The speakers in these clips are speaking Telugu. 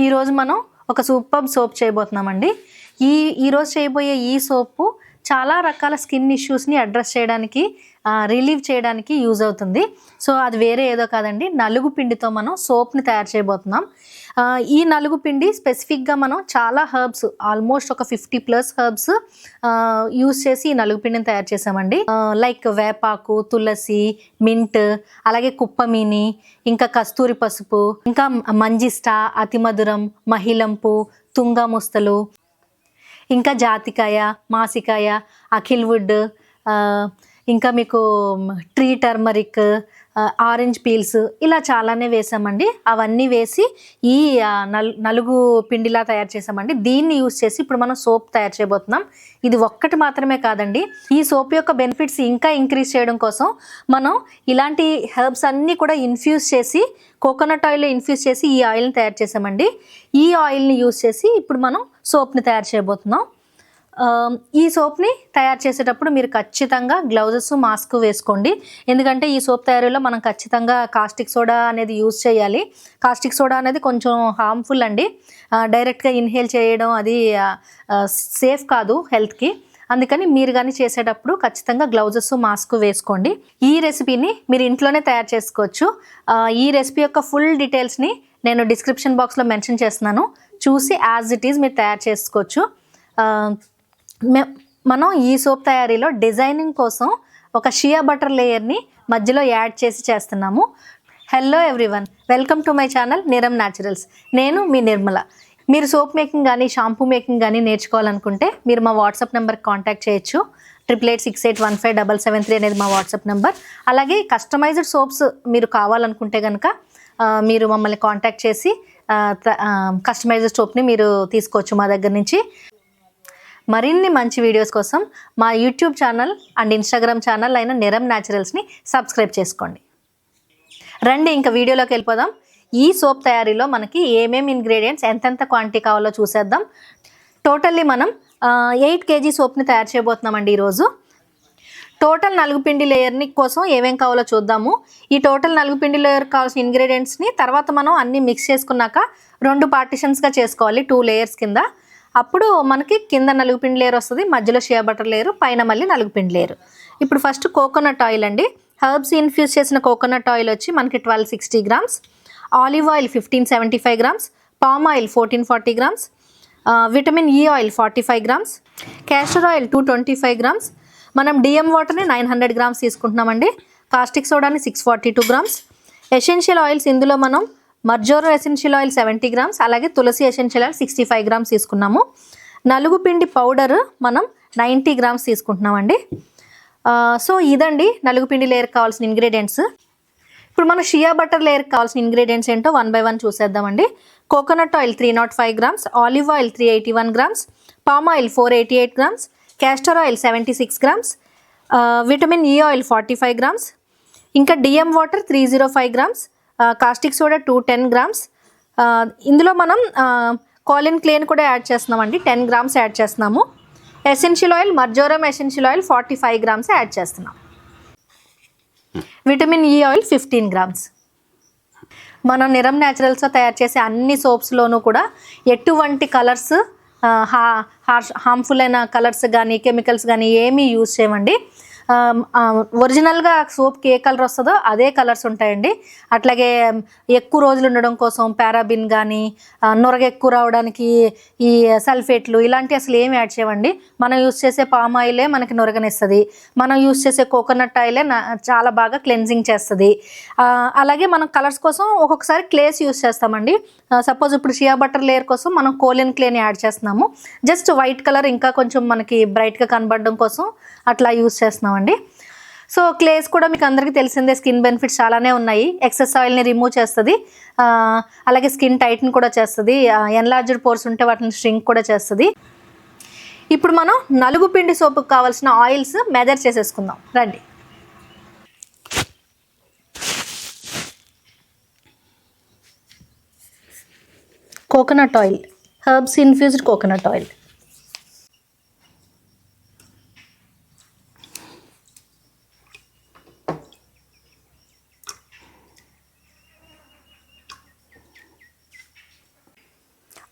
ఈరోజు మనం ఒక సూపర్ సోప్ చేయబోతున్నామండి. ఈ ఈరోజు చేయబోయే ఈ సోపు చాలా రకాల స్కిన్ ఇష్యూస్ని అడ్రస్ చేయడానికి రిలీవ్ చేయడానికి యూజ్ అవుతుంది. సో అది వేరే ఏదో కాదండి. నలుగు పిండితో మనం సోప్ని తయారు చేయబోతున్నాం. ఈ నలుగు పిండి స్పెసిఫిక్గా మనం చాలా హర్బ్స్ ఆల్మోస్ట్ ఒక ఫిఫ్టీ ప్లస్ హర్బ్స్ యూస్ చేసి ఈ నలుగు పిండిని తయారు చేసామండి లైక్ వేపాకు తులసి మింట్ అలాగే కుప్పమీని ఇంకా కస్తూరి పసుపు ఇంకా మంజిష్ట అతిమధురం మహిళంపు తుంగ ముస్తలు ఇంకా జాతికాయ మాసికాయ అఖిల్ వుడ్ ఇంకా మీకు ట్రీ టర్మరిక్ ఆరెంజ్ పీల్స్ ఇలా చాలానే వేసామండి. అవన్నీ వేసి ఈ నల్ నలుగు పిండిలా తయారు చేసామండి. దీన్ని యూస్ చేసి ఇప్పుడు మనం సోప్ తయారు చేయబోతున్నాం. ఇది ఒక్కటి మాత్రమే కాదండి. ఈ సోప్ యొక్క బెనిఫిట్స్ ఇంకా ఇంక్రీజ్ చేయడం కోసం మనం ఇలాంటి హెర్బ్స్ అన్నీ కూడా ఇన్ఫ్యూజ్ చేసి కోకోనట్ ఆయిల్ ఇన్ఫ్యూజ్ చేసి ఈ ఆయిల్ని తయారు చేసామండి. ఈ ఆయిల్ని యూస్ చేసి ఇప్పుడు మనం సోప్ని తయారు చేయబోతున్నాం. ఈ సోప్ని తయారు చేసేటప్పుడు మీరు ఖచ్చితంగా గ్లౌజెస్ మాస్క్ వేసుకోండి. ఎందుకంటే ఈ సోప్ తయారీలో మనం ఖచ్చితంగా కాస్టిక్ సోడా అనేది యూజ్ చేయాలి. కాస్టిక్ సోడా అనేది కొంచెం హార్మ్ఫుల్ అండి. డైరెక్ట్గా ఇన్హేల్ చేయడం అది సేఫ్ కాదు హెల్త్కి. అందుకని మీరు కానీ చేసేటప్పుడు ఖచ్చితంగా గ్లౌజెస్ మాస్క్ వేసుకోండి. ఈ రెసిపీని మీరు ఇంట్లోనే తయారు చేసుకోవచ్చు. ఈ రెసిపీ యొక్క ఫుల్ డీటెయిల్స్ని నేను డిస్క్రిప్షన్ బాక్స్లో మెన్షన్ చేస్తున్నాను. చూసి యాజ్ ఇట్ ఈజ్ మీరు తయారు చేసుకోవచ్చు. మనం ఈ సోప్ తయారీలో డిజైనింగ్ కోసం ఒక షియా బటర్ లేయర్ని మధ్యలో యాడ్ చేసి చేస్తున్నాము. Hello everyone welcome to my channel Niram Naturals. నేను మీ నిర్మల. మీరు సోప్ మేకింగ్ కానీ షాంపూ మేకింగ్ కానీ నేర్చుకోవాలనుకుంటే మీరు మా వాట్సాప్ నెంబర్కి కాంటాక్ట్ చేయొచ్చు. Triple eight six eight one five double seven three అనేది మా వాట్సాప్ నెంబర్. అలాగే కస్టమైజ్డ్ సోప్స్ మీరు కావాలనుకుంటే కనుక మీరు మమ్మల్ని కాంటాక్ట్ చేసి కస్టమైజ్డ్ సోప్ని మీరు తీసుకోవచ్చు మా దగ్గర నుంచి. మరిన్ని మంచి వీడియోస్ కోసం మా YouTube channel and Instagram channel అయిన నిరం న్యాచురల్స్ని సబ్స్క్రైబ్ చేసుకోండి. రండి ఇంకా వీడియోలోకి వెళ్ళిపోదాం. ఈ సోప్ తయారీలో మనకి ఏమేమి ఇంగ్రీడియంట్స్ ఎంతెంత క్వాంటిటీ కావాలో చూసేద్దాం. టోటల్లీ మనం ఎయిట్ కేజీ సోప్ని తయారు చేయబోతున్నామండి ఈరోజు. టోటల్ నలుగు పిండి లేయర్ని కోసం ఏమేం కావాలో చూద్దాము. ఈ టోటల్ నలుగు పిండి లేయర్ కావాల్సిన ఇంగ్రీడియంట్స్ని తర్వాత మనం అన్నీ మిక్స్ చేసుకున్నాక రెండు పార్టిషన్స్గా చేసుకోవాలి టూ లేయర్స్ కింద. అప్పుడు మనకి కింద నలుగు పిండి లేయర్ వస్తుంది మధ్యలో షియా బటర్ లేయర్ పైన మళ్ళీ నలుగు పిండి లేయర్. ఇప్పుడు ఫస్ట్ కోకోనట్ ఆయిల్ అండి. హర్బ్స్ ఇన్ఫ్యూజ్ చేసిన కోకోనట్ ఆయిల్ వచ్చి మనకి twelve sixty grams. Olive oil fifteen seventy five grams. Palm oil fourteen forty grams. Vitamin E oil forty five grams. Castor oil two twenty five grams. మనం డిఎం వాటర్ని నైన్ హండ్రెడ్ గ్రామ్స్ తీసుకుంటున్నామండి. Caustic సోడాని six forty two grams. Essential oils ఇందులో మనం marjoram essential oil seventy grams అలాగే tulsi essential oil sixty five grams తీసుకున్నాము. నలుగు పిండి పౌడర్ మనం నైంటీ గ్రామ్స్ తీసుకుంటున్నామండి. సో ఇదండి నలుగు పిండి లేయర్ కావాల్సిన ఇంగ్రీడియంట్స్. ఇప్పుడు మనం షియా బటర్ లేయర్ కావాల్సిన ఇంగ్రీడియంట్స్ ఏంటో వన్ బై వన్ చూసేద్దామండి. Coconut oil three nought five grams olive oil three eighty one grams palm oil four eighty eight grams castor oil seventy six grams vitamin E oil forty five grams ఇంకా DM water three zero five grams caustic soda two ten grams. ఇందులో మనం కాలిన్ క్లేన్ కూడా యాడ్ చేస్తున్నామండి. టెన్ గ్రామ్స్ యాడ్ చేస్తున్నాము. Essential oil marjoram essential oil forty five grams add చేస్తున్నాం. Vitamin E oil fifteen grams. మనం నిరం న్యాచురల్స్తో తయారు చేసే అన్ని సోప్స్లోనూ కూడా ఎటువంటి కలర్స్ హా హార్ష్ హార్మ్ఫుల్ అయిన కలర్స్ కానీ కెమికల్స్ కానీ ఏమీ యూజ్ చేయమండి. ఒరిజినల్గా సోప్కి ఏ కలర్ వస్తుందో అదే కలర్స్ ఉంటాయండి. అట్లాగే ఎక్కువ రోజులు ఉండడం కోసం పారాబిన్ కానీ నొరగ ఎక్కువ రావడానికి ఈ సల్ఫేట్లు ఇలాంటివి అసలు ఏమి యాడ్ చేయవండి. మనం యూస్ చేసే పామ్ ఆయిలే మనకి నొరగనిస్తుంది. మనం యూస్ చేసే కోకోనట్ ఆయిలే చాలా బాగా క్లెన్జింగ్ చేస్తుంది. అలాగే మనం కలర్స్ కోసం ఒక్కొక్కసారి క్లేస్ యూస్ చేస్తామండి. సపోజ్ ఇప్పుడు షియా బటర్ లేయర్ కోసం మనం కోలిన్ క్లేని యాడ్ చేస్తున్నాము. జస్ట్ వైట్ కలర్ ఇంకా కొంచెం మనకి బ్రైట్గా కనబడడం కోసం అట్లా యూస్ అండి సో క్లేస్ కూడా మీకు అందరికీ తెలిసిందే స్కిన్ బెనిఫిట్స్ చాలానే ఉన్నాయి. ఎక్సెస్ ఆయిల్ని రిమూవ్ చేస్తుంది. అలాగే స్కిన్ టైట్ని కూడా చేస్తుంది. ఎన్లార్జ్డ్ పోర్స్ ఉంటే వాటిని స్ట్రింక్ కూడా చేస్తుంది. ఇప్పుడు మనం నలుగు పిండి సోపుకు కావాల్సిన ఆయిల్స్ మెజర్ చేసేసుకుందాం. రండి. Coconut oil. Herbs infused coconut oil.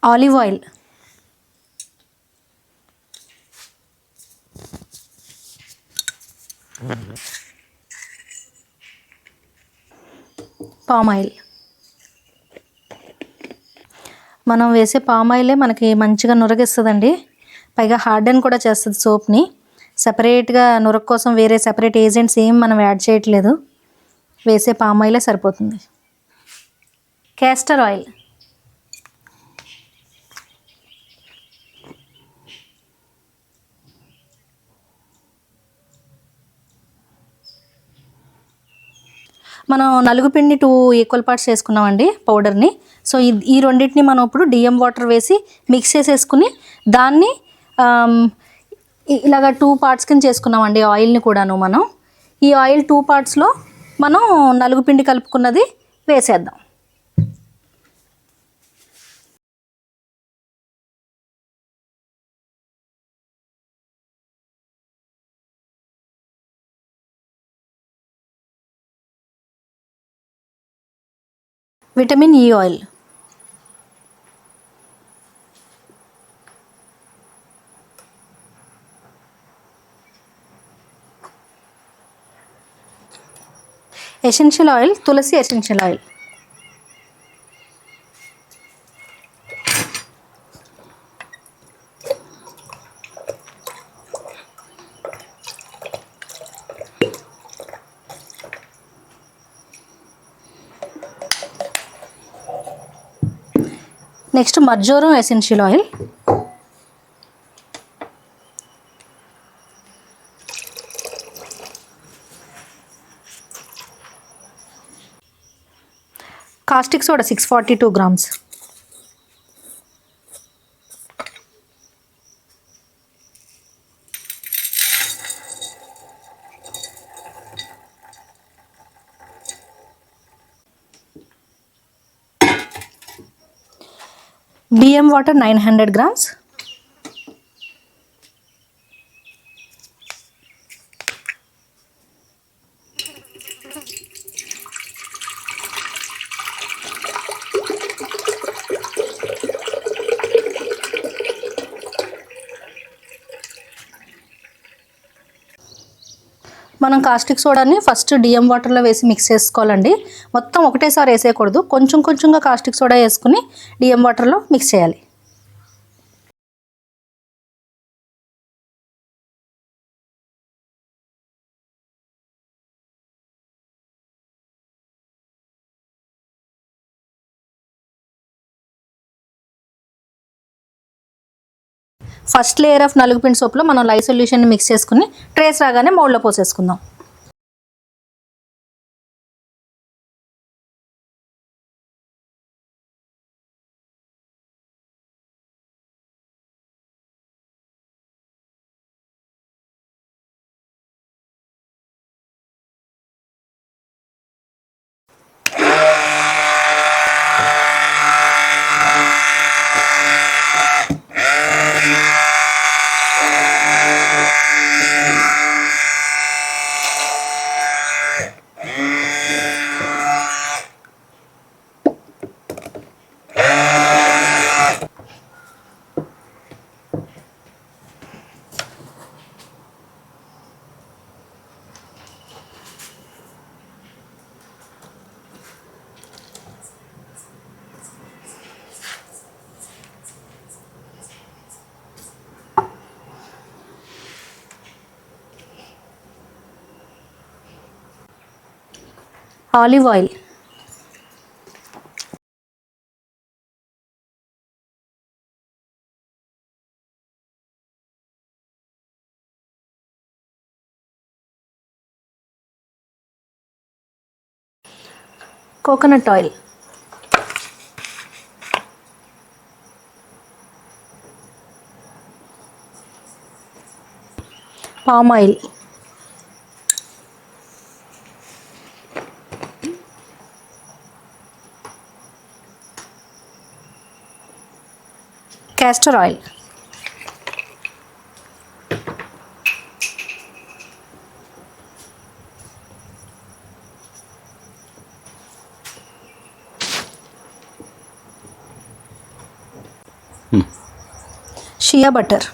Olive oil. Palm oil. మనం వేసే పామ్ ఆయిలే మనకి మంచిగా నురగిస్తుందండి. పైగా హార్డెన్ కూడా చేస్తుంది సోప్ని. సపరేట్గా నురగ కోసం వేరే సపరేట్ ఏజెంట్స్ ఏం మనం యాడ్ చేయట్లేదు. వేసే పామ్ ఆయిలే సరిపోతుంది. క్యాస్టర్ ఆయిల్ మనం నలుగు పిండి టూ ఈక్వల్ పార్ట్స్ వేసుకున్నామండి పౌడర్ని సో ఈ- ఈ రెండింటిని మనం ఇప్పుడు డిఎం వాటర్ వేసి మిక్స్ చేసేసుకుని దాన్ని ఇలాగ టూ పార్ట్స్ కింద చేసుకున్నామండి ఆయిల్ని కూడాను మనం. ఈ ఆయిల్ టూ పార్ట్స్లో మనం నలుగు పిండి కలుపుకున్నది వేసేద్దాం. Vitamin E oil essential oil tulsi essential oil next marjoram essential oil. Caustic soda six forty two grams బియ్యం వాటర్ నైన్ కాస్టిక్ సోడాని ఫస్ట్ డిఎం వాటర్లో వేసి మిక్స్ చేసుకోవాలండి. మొత్తం ఒకటేసారి వేసేయకూడదు. కొంచెం కొంచెంగా కాస్టిక్ సోడా వేసుకుని డిఎం వాటర్లో మిక్స్ చేయాలి. ఫస్ట్ లేయర్ ఆఫ్ నలుగు పిండి సోప్లో మనం లై సొల్యూషన్ మిక్స్ చేసుకుని ట్రేస్ రాగానే మౌల్డ్లో పోసేసుకుందాం. Olive oil coconut oil palm oil castor oil shea butter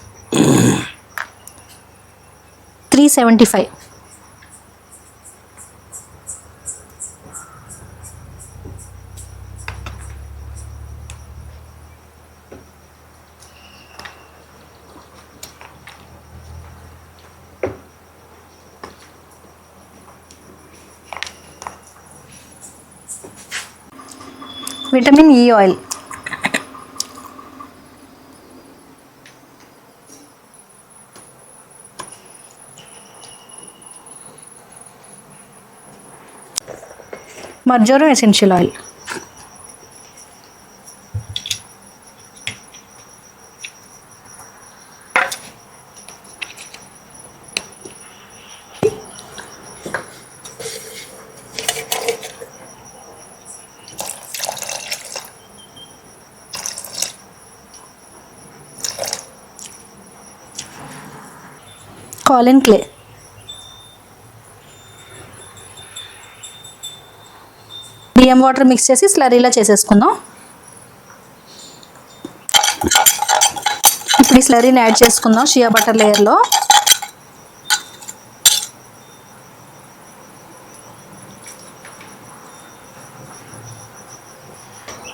three seventy five vitamin E oil marjoram essential oil kaolin clay బియ్యం వాటర్ మిక్స్ చేసి స్లరీలా చేసేసుకుందాం. ఇప్పుడు ఈ స్లరీని యాడ్ చేసుకుందాం షియా బటర్ లేయర్లో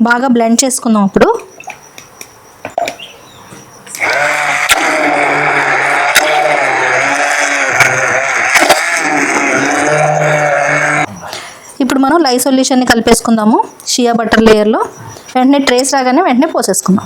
బాగా బ్లెండ్ చేసుకుందాం ఇప్పుడు. ఇప్పుడు సొల్యూషన్ని కలిపేసుకుందాము. షియా బటర్ లేయర్లో వెంటనే ట్రేస్ రాగానే వెంటనే పోసేసుకుందాం.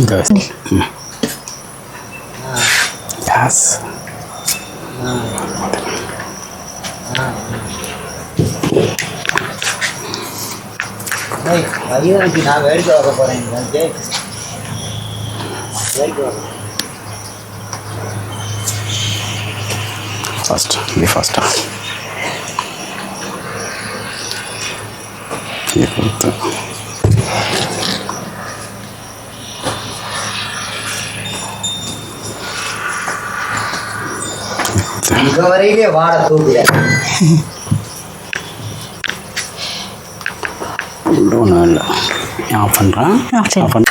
Das. Das. ಅಯ್ಯೋ ನನಗೆ ನಾವು ಹೇಳ್ಕೊ ಹೋಗಪ್ಪ ನನಗೆ ಹೇಳ್ಕೊ ಫಸ್ಟ್ ಇಲ್ಲಿ ಫಸ್ಟ್ ಇಲ್ಲಿ ಕುಂತು இது வரையிலே வாட தூக்குல ஒன்றும் இல்லை ஆஃப் பண்ணுறான் ஆஃப் பண்ண